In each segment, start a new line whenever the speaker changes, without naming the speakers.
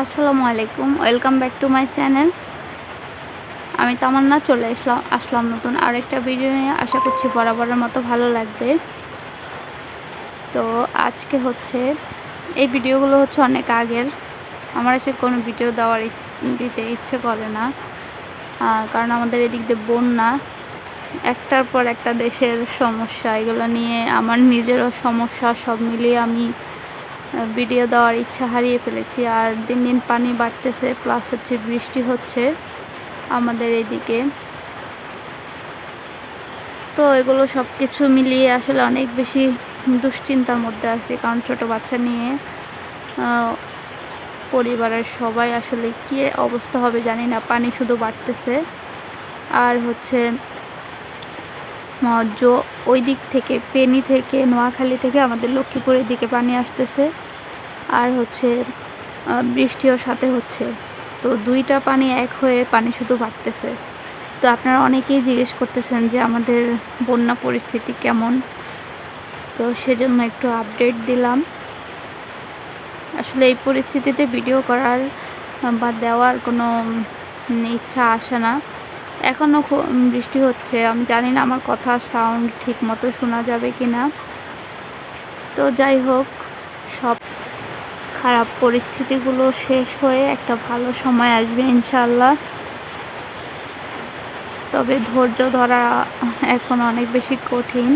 আসসালামু আলাইকুম, welcome back to my channel. আমি তামান্না চলে আসলাম আসলাম নতুন আরেকটা ভিডিও নিয়ে। আশা করছি বরাবরের মতো ভালো লাগবে। তো আজকে হচ্ছে, এই ভিডিওগুলো হচ্ছে অনেক আগের। আমার এসে কোনো ভিডিও দেওয়ার দিতে ইচ্ছে করে না। কারণ আমাদের এদিক দিয়ে বন্যা, একটার পর একটা দেশের সমস্যা। এগুলো নিয়ে আমার নিজেরও সমস্যা, সব মিলিয়ে আমি ভিডিও দেওয়ার ইচ্ছা হারিয়ে ফেলেছি আর দিন দিন পানি বাড়তেছে প্লাস হচ্ছে বৃষ্টি হচ্ছে আমাদের এদিকে তো এগুলো সব কিছু মিলিয়ে আসলে অনেক বেশি দুশ্চিন্তার মধ্যে আছি, কারণ ছোট বাচ্চা নিয়ে পরিবারের সবাই আসলে কী অবস্থা হবে জানি না, পানি শুধু বাড়তেছে। আর হচ্ছে ওই দিক থেকে, পেনি থেকে, নোয়াখালী থেকে আমাদের লক্ষ্মীপুরের দিকে পানি আসতেছে। আর হচ্ছে বৃষ্টিও সাথে হচ্ছে। তো দুইটা পানি এক হয়ে পানি শুধু বাড়তেছে। তো আপনারা অনেকেই জিজ্ঞেস করতেছেন যে আমাদের বন্যা পরিস্থিতি কেমন? তো সেজন্য একটু আপডেট দিলাম। আসলে এই পরিস্থিতিতে ভিডিও করার বা দেওয়ার কোনো ইচ্ছা আসে না। এখনও বৃষ্টি হচ্ছে। আমি জানি না আমার কথা সাউন্ড ঠিক মতো শোনা যাবে কি না তো যাই হোক, সব খারাপ পরিস্থিতিগুলো শেষ হয়ে একটা ভালো সময় আসবে ইনশাল্লাহ তবে ধৈর্য ধরা এখন অনেক বেশি কঠিন।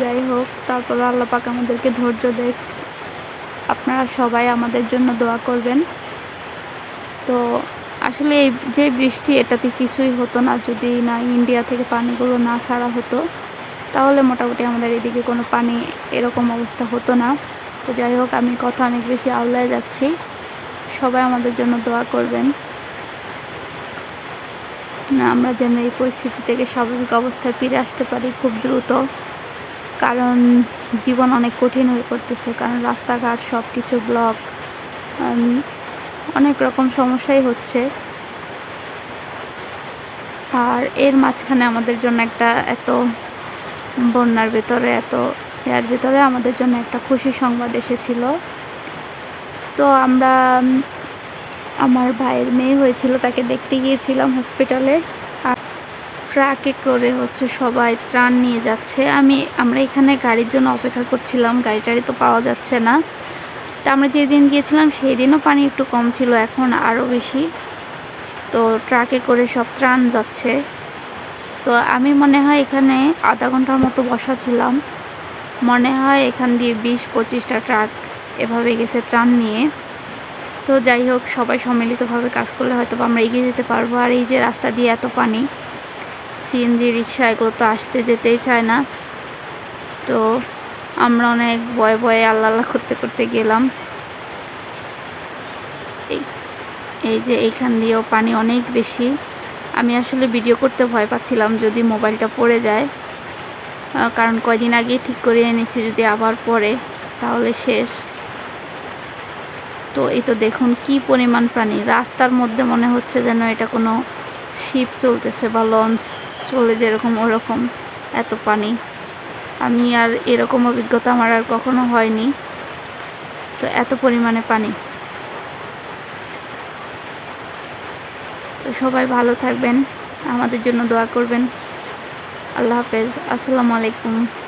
যাই হোক, তারপর আল্লাহ পাক আমাদেরকে ধৈর্য দেখ। আপনারা সবাই আমাদের জন্য দোয়া করবেন। তো আসলে এই যে বৃষ্টি, এটাতে কিছুই হতো না। যদি না ইন্ডিয়া থেকে পানিগুলো না ছাড়া হতো, তাহলে মোটামুটি আমাদের এদিকে কোনো পানি এরকম অবস্থা হতো না। তো যাই হোক, আমি কথা অনেক বেশি আওলায় যাচ্ছি। সবাই আমাদের জন্য দোয়া করবেন। না, আমরা যেন এই পরিস্থিতি থেকে স্বাভাবিক অবস্থায় ফিরে আসতে পারি খুব দ্রুত। কারণ জীবন অনেক কঠিন হয়ে পড়তেছে, কারণ রাস্তাঘাট সব কিছু ব্লক অনেক রকম সমস্যাই হচ্ছে। আর এর মাঝখানে আমাদের জন্য একটা এত বন্যার ভেতরে, এত এর ভিতরে আমাদের জন্য একটা খুশি সংবাদ এসেছিল। তো আমরা, আমার ভাইয়ের মেয়ে হয়েছিল, তাকে দেখতে গিয়েছিলাম হসপিটালে আর ট্রাকে করে হচ্ছে সবাই ত্রাণ নিয়ে যাচ্ছে। আমি, আমরা এখানে গাড়ির জন্য অপেক্ষা করছিলাম, গাড়ি টাড়ি তো পাওয়া যাচ্ছে না। তা আমরা যেদিন গিয়েছিলাম সেই দিনও পানি একটু কম ছিল, এখন আরও বেশি। তো ট্রাকে করে সব ত্রাণ যাচ্ছে। তো আমি মনে হয় এখানে আধা ঘণ্টার মতো বসা ছিলাম। মনে হয় এখান দিয়ে বিশ পঁচিশটা ট্রাক এভাবে গেছে ত্রাণ নিয়ে। তো যাই হোক, সবাই সম্মিলিতভাবে কাজ করলে হয়তো আমরা এগিয়ে যেতে পারব। আর এই যে রাস্তা দিয়ে এত পানি, সিএনজি রিক্সা এগুলো তো আসতে যেতেই চায় না। তো আমরা অনেক ভয়ে ভয়ে আল্লাহ আল্লাহ করতে করতে গেলাম। এই যে এইখান দিয়েও পানি অনেক বেশি। আমি আসলে ভিডিও করতে ভয় পাচ্ছিলাম যদি মোবাইলটা পড়ে যায়। কারণ কয়দিন আগে ঠিক করে এনেছি যদি আবার পরে তাহলে শেষ। তো এই তো দেখুন কি পরিমাণ প্রাণী রাস্তার মধ্যে মনে হচ্ছে যেন এটা কোনো শিপ চলতেছে বা লঞ্চ চলে যেরকম ওরকম এত পানি। আমি আর এরকম অভিজ্ঞতা আমার আর কখনো হয়নি। তো এত পরিমাণে পানি। তো সবাই ভালো থাকবেন, আমাদের জন্য দোয়া করবেন। আল্লাহ হাফেজ, আসসালামু আলাইকুম।